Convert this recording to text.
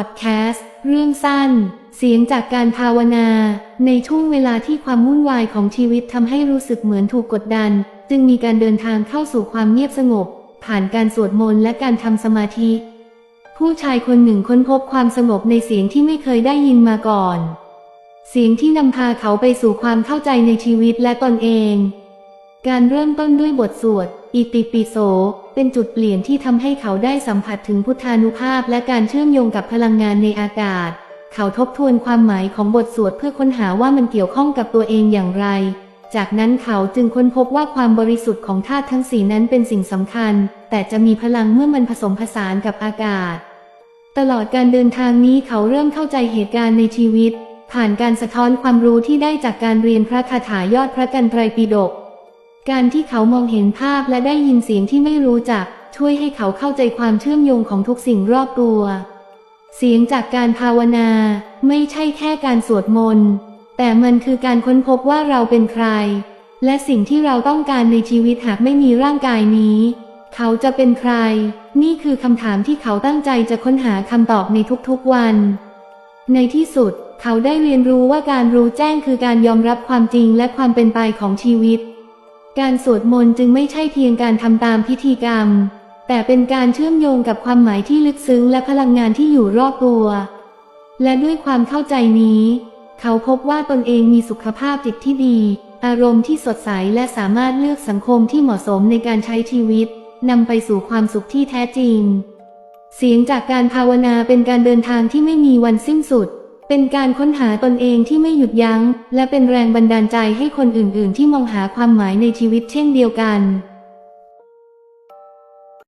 พอดแคสต์เรื่องสั้น เสียงจากการภาวนา ในช่วงเวลาที่ความวุ่นวายของชีวิตทำให้รู้สึกเหมือนถูกกดดัน จึงมีการเดินทางเข้าสู่ความเงียบสงบ ผ่านการสวดมนต์และการทำสมาธิ ผู้ชายคนหนึ่งค้นพบความสงบในเสียงที่ไม่เคยได้ยินมาก่อน เสียงที่นำพาเขาไปสู่ความเข้าใจในชีวิตและตนเอง การเริ่มต้นด้วยบทสวด อิติปิโส เป็นจุดเปลี่ยนที่ทำให้เขาได้สัมผัสถึงพุทธานุภาพและการเชื่อมโยงกับพลังงานในอากาศ เขาทบทวนความหมายของบทสวดเพื่อค้นหาว่ามันเกี่ยวข้องกับตัวเองอย่างไร จากนั้นเขาจึงค้นพบว่าความบริสุทธิ์ของธาตุทั้งสีนั้นเป็นสิ่งสำคัญ แต่จะมีพลังเมื่อมันผสมผสานกับอากาศ ตลอดการเดินทางนี้เขาเริ่มเข้าใจเหตุการณ์ในชีวิต ผ่านการสะท้อนความรู้ที่ได้จากการเรียนพระคาถายอดพระกันไตรปิฎก การที่เขามองเห็นภาพและได้ยินเสียงที่ไม่รู้จัก ช่วยให้เขาเข้าใจความเชื่อมโยงของทุกสิ่งรอบตัว เสียงจากการภาวนา ไม่ใช่แค่การสวดมนต์ แต่มันคือการค้นพบว่าเราเป็นใคร และสิ่งที่เราต้องการในชีวิตหากไม่มีร่างกายนี้ เขาจะเป็นใคร นี่คือคำถามที่เขาตั้งใจจะค้นหาคำตอบในทุกๆวัน ในที่สุด เขาได้เรียนรู้ว่าการรู้แจ้งคือการยอมรับความจริงและความเป็นไปของชีวิต การสวดมนต์จึงไม่ใช่เพียงการทำตามพิธีกรรม แต่เป็นการเชื่อมโยงกับความหมายที่ลึกซึ้งและพลังงานที่อยู่รอบตัว และด้วยความเข้าใจนี้ เขาพบว่าตนเองมีสุขภาพจิตที่ดี อารมณ์ที่สดใสและสามารถเลือกสังคมที่เหมาะสมในการใช้ชีวิตนำไปสู่ความสุขที่แท้จริง เสียงจากการภาวนาเป็นการเดินทางที่ไม่มีวันสิ้นสุด เป็นการค้นหาตนเองที่ไม่หยุดยัง้ง และเป็นแรงบันดาลใจให้คนอื่นๆ ที่มองหาความหมายในชีวิตเช่นเดียวกัน